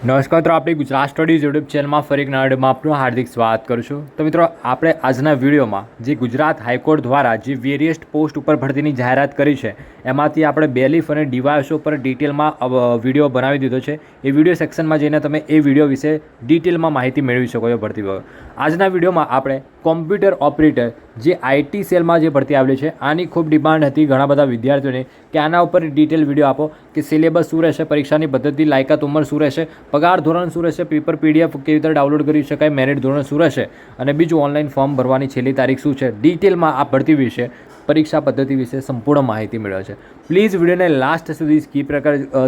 નમસ્કાર મિત્રો, આપણી ગુજરાત સ્ટડીઝ યુટ્યુબ ચેનલમાં ફરી એક નાડમાં આપનું હાર્દિક સ્વાગત કરું છું. તો મિત્રો, આપણે આજના વિડીયોમાં જે ગુજરાત હાઈકોર્ટ દ્વારા જે વેરિયસ પોસ્ટ ઉપર ભરતીની જાહેરાત કરી છે, એમાંથી આપણે બેલીફ અને ડિવાઇસો પર ડિટેલમાં વીડિયો બનાવી દીધો છે. એ વીડિયો સેક્શનમાં જઈને તમે એ વીડિયો વિશે ડિટેલમાં માહિતી મેળવી શકો છો ભરતી આજના વિડીયોમાં આપણે કોમ્પ્યુટર ઓપરેટર જે આઈટી સેલમાં જે ભરતી આવેલી છે, આની ખૂબ ડિમાન્ડ હતી ઘણા બધા વિદ્યાર્થીઓને. કે આના ઉપર ડિટેલ વીડિયો આપો કે સિલેબસ શું રહેશે, પરીક્ષાની પદ્ધતિ, લાયકાત, ઉંમર શું રહેશે, પગાર ધોરણ શું રહેશે પેપર પીડીએફ કેવી રીતે ડાઉનલોડ કરી શકાય મેરિટ ધોરણ શું રહેશે, અને બીજું ઓનલાઈન ફોર્મ ભરવાની છેલ્લી તારીખ શું છે ડિટેલમાં આ ભરતી વિશે પરીક્ષા પદ્ધતિ વિશે સંપૂર્ણ માહિતી મેળવે છે. પ્લીઝ વિડીયોને લાસ્ટ સુધી સ્કીપ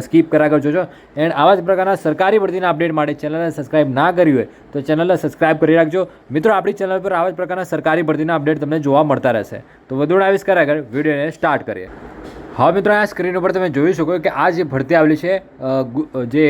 સ્કીપ કર્યા જોજો એન્ડ આવા જ પ્રકારના સરકારી ભરતીના અપડેટ માટે ચેનલને સબસ્ક્રાઇબ ના કરી હોય, તો ચેનલને સબસ્ક્રાઇબ કરી રાખજો. મિત્રો, આપણી ચેનલ પર આવા જ પ્રકારના સરકારી ભરતીના અપડેટ તમને જોવા મળતા રહેશે. તો વધુ આવીશ કર્યા આગળ, વિડીયોને સ્ટાર્ટ કરીએ. હવે મિત્રો, આ સ્ક્રીન ઉપર તમે જોઈ શકો કે આ જે ભરતી આવેલી છે જે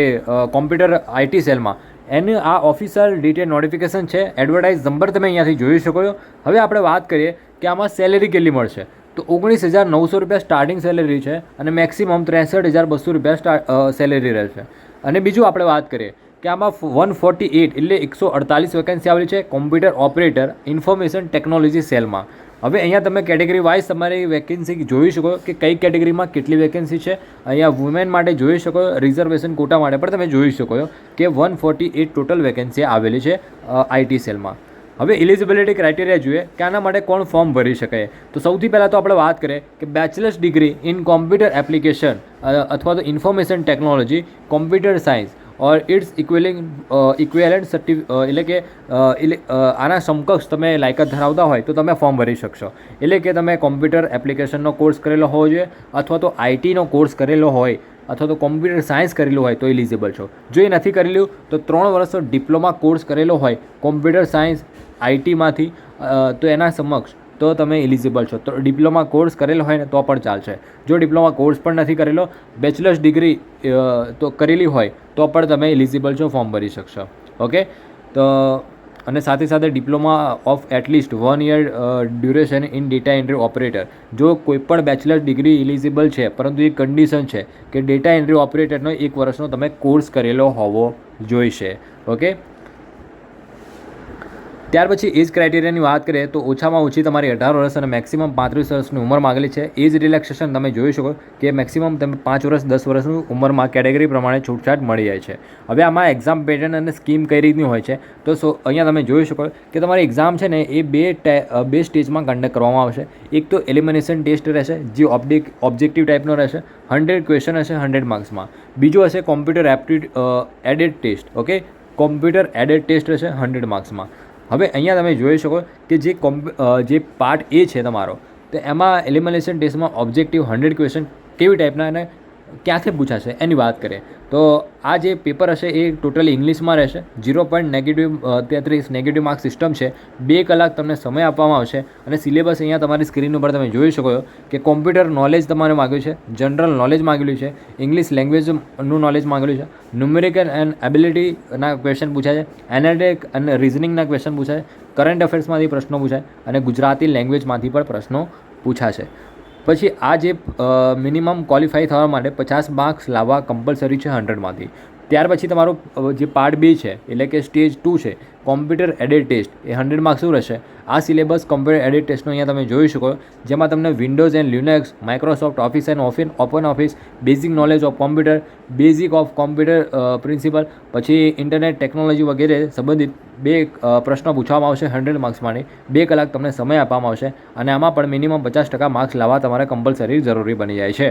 કોમ્પ્યુટર આઈટી સેલમાં એનું આ ઓફિશિયલ ડિટેલ નોટિફિકેશન છે. એડવર્ટાઇઝ નંબર તમે અહીંયાથી જોઈ શકો છો. હવે આપણે વાત કરીએ કે આમાં સેલેરી કેટલી મળશે. તો ઓગણીસ હજાર નવસો રૂપિયા સ્ટાર્ટિંગ સેલેરી છે અને મેક્સિમમ ત્રેસઠ હજાર બસો રૂપિયા સેલેરી રહેશે. અને બીજું આપણે વાત કરીએ કે આમાં વન ફોર્ટી એટ એટલે એકસો અડતાલીસ વેકેન્સી આવેલી છે કોમ્પ્યુટર ઓપરેટર ઇન્ફોર્મેશન ટેકનોલોજી સેલમાં. હવે અહીંયા તમે કેટેગરી વાઇઝ તમારી વેકેન્સી જોઈ શકો કે કઈ કેટેગરીમાં કેટલી વેકેન્સી છે. અહીંયા વુમેન માટે જોઈ શકો રિઝર્વેશન કોટા માટે પણ તમે જોઈ શકો કે one forty eight total vacancy આવેલી છે આઈટી સેલમાં. હવે ઇલિજિબિલિટી ક્રાઇટેરિયા જોઈએ કે આના માટે કોણ ફોર્મ ભરી શકે. તો સૌથી પહેલાં તો આપણે વાત કરીએ કે bachelors degree in computer application અથવા તો information technology computer science or it's equaling equivalent certi એટલે કે આના સમકક્ષ તમે લાયકાત ધરાવતા હોય તો તમે ફોર્મ ભરી શકશો. એટલે કે તમે કોમ્પ્યુટર એપ્લિકેશનનો કોર્સ કરેલો હોવો જોઈએ અથવા તો આઈટીનો કોર્સ કરેલો હોય અથવા તો કોમ્પ્યુટર સાયન્સ કરેલું હોય તો એલિજિબલ છો. જો એ નથી કરેલું તો ત્રણ વર્ષનો ડિપ્લોમા કોર્સ કરેલો હોય કોમ્પ્યુટર સાયન્સ, આઈટીમાંથી તો એના સમક્ષ તો તમે એલિજિબલ છો. તો ડિપ્લોમા કોર્સ કરેલો હોય ને તો પણ ચાલશે. જો ડિપ્લોમા કોર્સ પણ નથી કરેલો બેચલર્સ ડિગ્રી તો કરેલી હોય, તો પણ તમે એલિજિબલ છો ફોર્મ ભરી શકશો. ઓકે? તો, અને સાથે સાથે diploma of at least one year duration in data entry operator જો કોઈ પણ બેચલર ડિગ્રી એલિજિબલ છે, પરંતુ એ કન્ડિશન છે કે ડેટા એન્ટ્રી ઓપરેટરનો એક વર્ષનો તમે કોર્સ કરેલો હોવો જોઈશે. ઓકે? ત્યાર પછી એજ ક્રાઇટેરિયાની વાત કરીએ તો ઓછામાં ઓછી તમારી અઢાર વર્ષ અને મેક્સિમમ પાંત્રીસ વર્ષની ઉંમર માગેલી છે. એજ રિલેક્સેશન તમે જોઈ શકો કે મેક્સિમમ તમે પાંચ વર્ષ, દસ વર્ષની ઉંમરમાં કેટેગરી પ્રમાણે છૂટછાટ મળી જાય છે. હવે આમાં એક્ઝામ પેટર્ન અને સ્કીમ કઈ રીતની હોય છે? તો સો, અહીંયા તમે જોઈ શકો કે તમારી એક્ઝામ છે ને એ બે બે સ્ટેજમાં કન્ડક્ટ કરવામાં આવશે. એક તો એલિમિનેશન ટેસ્ટ રહેશે, જે ઓબ્જેક ઓબ્જેક્ટિવ ટાઈપનો રહેશે હંડ્રેડ ક્વેશ્ચન હશે હંડ્રેડ માર્ક્સમાં બીજું હશે computer aptitude aided test okay computer aided test રહેશે હંડ્રેડ માર્ક્સમાં હવે અહીંયા તમે જોઈ શકો કે જે કોમ્પ જે પાર્ટ એ છે તમારો, તો એમાં એલિમિનેશન ટેસ્ટમાં ઓબ્જેક્ટિવ હંડ્રેડ ક્વેશ્ચન કેવી ટાઈપના અને ક્યાંથી પૂછાશે? એની વાત કરીએ. તો આ જે પેપર હશે એ ટોટલી ઇંગ્લિશમાં રહેશે. ઝીરો પોઈન્ટ નેગેટિવ તેત્રીસ નેગેટિવ માર્ક સિસ્ટમ છે. બે કલાક તમને સમય આપવામાં આવશે અને સિલેબસ અહીંયા તમારી સ્ક્રીન ઉપર તમે જોઈ શકો કે કોમ્પ્યુટર નોલેજ તમારે માગ્યું છે જનરલ નોલેજ માગેલું છે ઇંગ્લિશ લેંગ્વેજનું નોલેજ માગેલું છે ન્યુમેરિકલ એન્ડ એબિલિટીના ક્વેશ્ચન પૂછાય છે એનાલિટિક અને રિઝનિંગના ક્વેશ્ચન પૂછાય કરંટ અફેર્સમાંથી પ્રશ્નો પૂછાય અને ગુજરાતી લેંગ્વેજમાંથી પણ પ્રશ્નો પૂછાશે પછી આ જે મિનિમમ ક્વોલિફાય થવા માટે પચાસ માર્ક્સ લાવવા કમ્પલસરી છે હંડ્રેડમાંથી ત્યાર પછી તમારો જે પાર્ટ બી છે, એટલે કે સ્ટેજ ટુ છે કોમ્પ્યુટર એડેડ ટેસ્ટ. એ હંડ્રેડ માર્ક્સ શું રહેશે? આ સિલેબસ કોમ્પ્યુટર એડિટ ટેસ્ટનો અહીંયા તમે જોઈ શકો. જેમાં તમને Windows and Linux Microsoft Office and ઓફિન Open Office basic knowledge of computer basic of computer principle પછી ઇન્ટરનેટ ટેકનોલોજી વગેરે સંબંધિત બે પ્રશ્નો પૂછવામાં આવશે હંડ્રેડ માટે બે કલાક તમને સમય આપવામાં આવશે અને આમાં પણ મિનિમમ પચાસ ટકા માર્ક્સ લાવવા તમારે કમ્પલસરી જરૂરી બની જાય છે.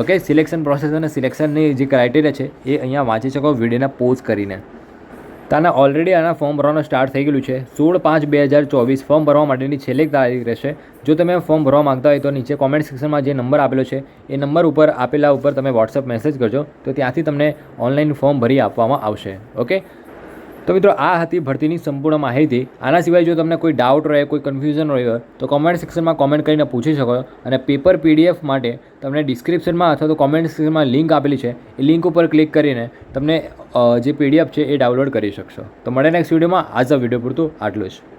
ઓકે સિલેક્શન પ્રોસેસ અને સિલેક્શનની જે ક્રાઇટેરિયા છે, એ અહીંયા વાંચી શકો વિડીયોને પોઝ કરીને. તાના ઓલરેડી આના ફોર્મ ભરવાનું સ્ટાર્ટ થઈ ગયેલું છે. સોળ પાંચ બે હજાર ચોવીસ ફોર્મ ભરવા માટેની છેલ્લી તારીખ રહેશે. જો તમે ફોર્મ ભરવા માંગતા હોય તો નીચે કોમેન્ટ સેક્શનમાં જે નંબર આપેલો છે, એ નંબર ઉપર આપેલા ઉપર તમે વોટ્સઅપ મેસેજ કરજો. તો ત્યાંથી તમને ઓનલાઈન ફોર્મ ભરી આપવામાં આવશે. ઓકે તો મિત્રો, આ હતી ભરતીની સંપૂર્ણ માહિતી. આના સિવાય જો તમને કોઈ ડાઉટ રહે, કોઈ કન્ફ્યુઝન રહ્યું હોય તો કોમેન્ટ સેક્શનમાં કોમેન્ટ કરીને પૂછી શકો અને પેપર પીડીએફ માટે તમને ડિસ્ક્રિપ્શનમાં અથવા તો કોમેન્ટ સેક્શનમાં લિંક આપેલી છે. એ લિંક ઉપર ક્લિક કરીને તમને જે પીડીએફ છે એ ડાઉનલોડ કરી શકશો. તો મળે નેક્સ્ટ વિડીયોમાં આજ આ વીડિયો પૂરતું આટલું જ.